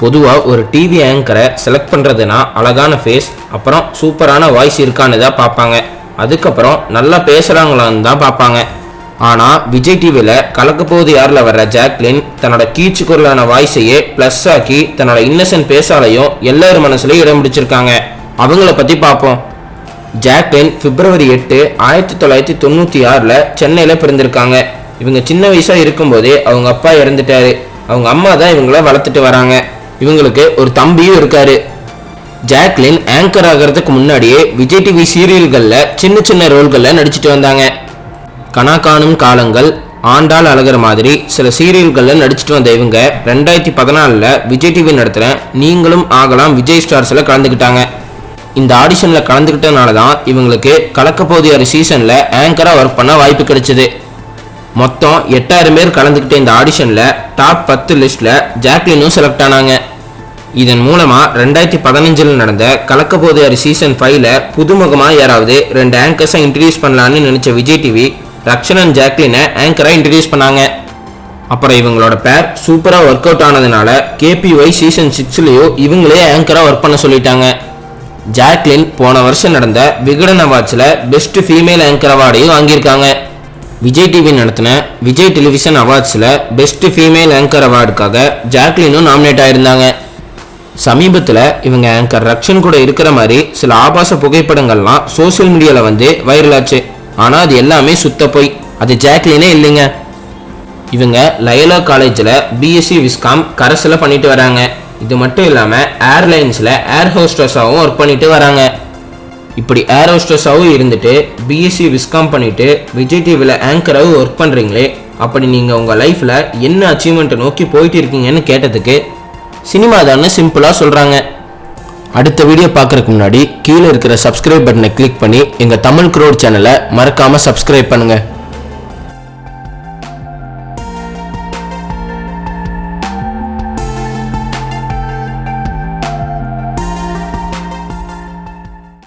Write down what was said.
பொதுவாக ஒரு TV ஆங்கரை select பண்ணுறதுனா அழகான ஃபேஸ் அப்புறம் சூப்பரான வாய்ஸ் இருக்கான்னு தான் பார்ப்பாங்க. அதுக்கப்புறம் நல்லா பேசுகிறாங்களான்னு தான் பார்ப்பாங்க. ஆனால் விஜய் டிவியில் கலக்கப்போது யாரில் வர்ற ஜாக்லின் தன்னோட கீச்சு குரலான வாய்ஸையே ப்ளஸ் ஆக்கி தன்னோட இன்னசென்ட் பேசாலையும் எல்லார் மனசுலையும் இடம் பிடிச்சிருக்காங்க. அவங்கள பற்றி பார்ப்போம். ஜாக்லின் பிப்ரவரி எட்டு ஆயிரத்தி தொள்ளாயிரத்தி தொண்ணூற்றி ஆறில் சென்னையில் பிறந்திருக்காங்க. இவங்க சின்ன வயசாக இருக்கும்போதே அவங்க அப்பா இறந்துட்டாரு. அவங்க அம்மா தான் இவங்கள வளர்த்துட்டு வராங்க. இவங்களுக்கு ஒரு தம்பியும் இருக்காரு. ஜாக்லின் ஆங்கர் ஆகிறதுக்கு முன்னாடியே விஜய் டிவி சீரியல்களில் சின்ன சின்ன ரோல்களில் நடிச்சிட்டு வந்தாங்க. கனா காணும் காலங்கள் ஆண்டாள் அழகிற மாதிரி சில சீரியல்களில் நடிச்சிட்டு வந்த இவங்க ரெண்டாயிரத்தி பதினாலில் விஜய் டிவி நடத்துகிற நீங்களும் ஆகலாம் விஜய் ஸ்டார்ஸில் கலந்துக்கிட்டாங்க. இந்த ஆடிஷனில் கலந்துக்கிட்டனால தான் இவங்களுக்கு கலக்கப்போதியார் சீசனில் ஆங்கராக ஒர்க் பண்ண வாய்ப்பு கிடைச்சிது. மொத்தம் எட்டாயிரம் பேர் கலந்துக்கிட்ட இந்த ஆடிஷனில் டாப் பத்து லிஸ்ட்டில் ஜாக்லினும் செலக்ட் ஆனாங்க. இதன் மூலமாக ரெண்டாயிரத்தி பதினஞ்சில் நடந்த கலக்கப்போதையார் சீசன் ஃபைவ்ல புதுமுகமாக யாராவது ரெண்டு ஆங்கர்ஸை இன்ட்ரடியூஸ் பண்ணலான்னு நினச்ச விஜய் டிவி ரக்ஷனன் ஜாக்லினை ஆங்கராக இன்ட்ரடியூஸ் பண்ணாங்க. அப்புறம் இவங்களோட பேர் சூப்பராக ஒர்க் அவுட் ஆனதுனால கேபிஒய் சீசன் சிக்ஸ்லேயும் இவங்களே ஆங்கராக ஒர்க் பண்ண சொல்லிட்டாங்க. ஜாக்லின் போன வருஷம் நடந்த விகடன் அவார்ட்ஸில் பெஸ்ட் ஃபீமேல் ஆங்கர் அவார்டையும் வாங்கியிருக்காங்க. விஜய் டிவி நடத்தின விஜய் டெலிவிஷன் அவார்ட்ஸில் பெஸ்ட் ஃபீமேல் ஆங்கர் அவார்டுக்காக ஜாக்லினும் நாமினேட் ஆயிருந்தாங்க. சமீபத்தில் இவங்க ஆங்கர் ரக்ஷன் கூட இருக்கிற மாதிரி சில ஆபாச புகைப்படங்கள்லாம் சோஷியல் மீடியாவில் வந்து வைரல் ஆச்சு. ஆனால் அது எல்லாமே சுத்த போய். அது ஜாக்லினே இல்லைங்க. இவங்க லயலா காலேஜில் பிஎஸ்சி விஸ்காம் கரஸில் பண்ணிட்டு வராங்க. இது மட்டும் இல்லாமல் ஏர்லைன்ஸில் ஏர் ஹோஸ்டஸாகவும் ஒர்க் பண்ணிட்டு வராங்க. இப்படி ஏர் ஹோஸ்டஸாகவும் இருந்துட்டு பிஎஸ்சி விஸ்காம் பண்ணிட்டு விஜய் டிவியில் ஆங்கராகவும் ஒர்க் பண்ணுறீங்களே அப்படி நீங்கள் உங்கள் லைஃப்பில் என்ன அச்சீவ்மெண்ட்டை நோக்கி போயிட்டு இருக்கீங்கன்னு கேட்டதுக்கு சினிமா தானே சிம்பிளாக சொல்கிறாங்க அடுத்த வீடியோ பார்க்குறதுக்கு முன்னாடி கீழே இருக்கிற சப்ஸ்கிரைப் பட்டனை கிளிக் பண்ணி எங்கள் தமிழ் க்ரோட் சேனலை மறக்காமல் சப்ஸ்கிரைப் பண்ணுங்கள்